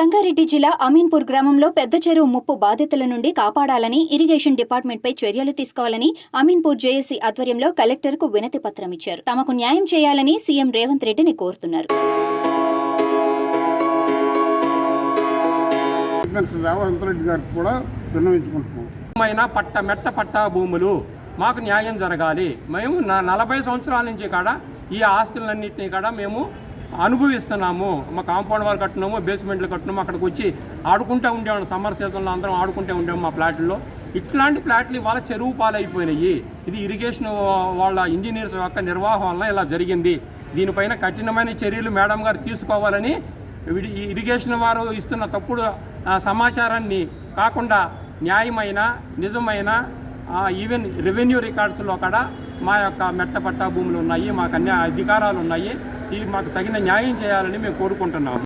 జిల్లా అమీన్పూర్ గ్రామంలో పెద్ద చెరువు ముప్పు బాధితుల నుండి కాపాడాలని ఇరిగేషన్ డిపార్ట్మెంట్ పై చర్యలు తీసుకోవాలని అమీన్పూర్ జేఏసీ ఆధ్వర్యంలో కలెక్టర్కు వినతి పత్రం ఇచ్చారు. తమకు న్యాయం చేయాలని సీఎం రేవంత్ రెడ్డిని కోరుతున్నారు. పట్ట మెట్ట పట్టా భూములు మాకు న్యాయం జరగాలి. మేము నా నలభై సంవత్సరాల నుంచి కాడ ఈ ఆస్తులన్నింటినీ కాడ మేము అనుభవిస్తున్నాము. మా కాంపౌండ్ వాల్ కట్టినాము బేస్మెంట్లు కట్టినాము అక్కడికి వచ్చి ఆడుకుంటూ ఉండేవాళ్ళం. సమ్మర్ సీజన్లో అందరం ఆడుకుంటూ ఉండేవాము మా ఫ్లాట్లో ఇట్లాంటి ఫ్లాట్లు ఇవాళ చెరువు పాలైపోయినాయి. ఇది ఇరిగేషన్ వాళ్ళ ఇంజనీర్స్ యొక్క నిర్వాహం వల్ల ఇలా జరిగింది. దీనిపైన కఠినమైన చర్యలు మేడం గారు తీసుకోవాలని ఈ ఇరిగేషన్ వారు ఇస్తున్న తప్పుడు సమాచారాన్ని కాకుండా న్యాయమైన నిజమైన ఈవెన్ రెవెన్యూ రికార్డ్స్లో కూడా మా యొక్క మెట్ట పట్టా భూములు ఉన్నాయి. మాకు అన్ని అధికారాలు ఉన్నాయి. ఈ మాకు తగిన న్యాయం చేయాలని మేము కోరుకుంటున్నాము.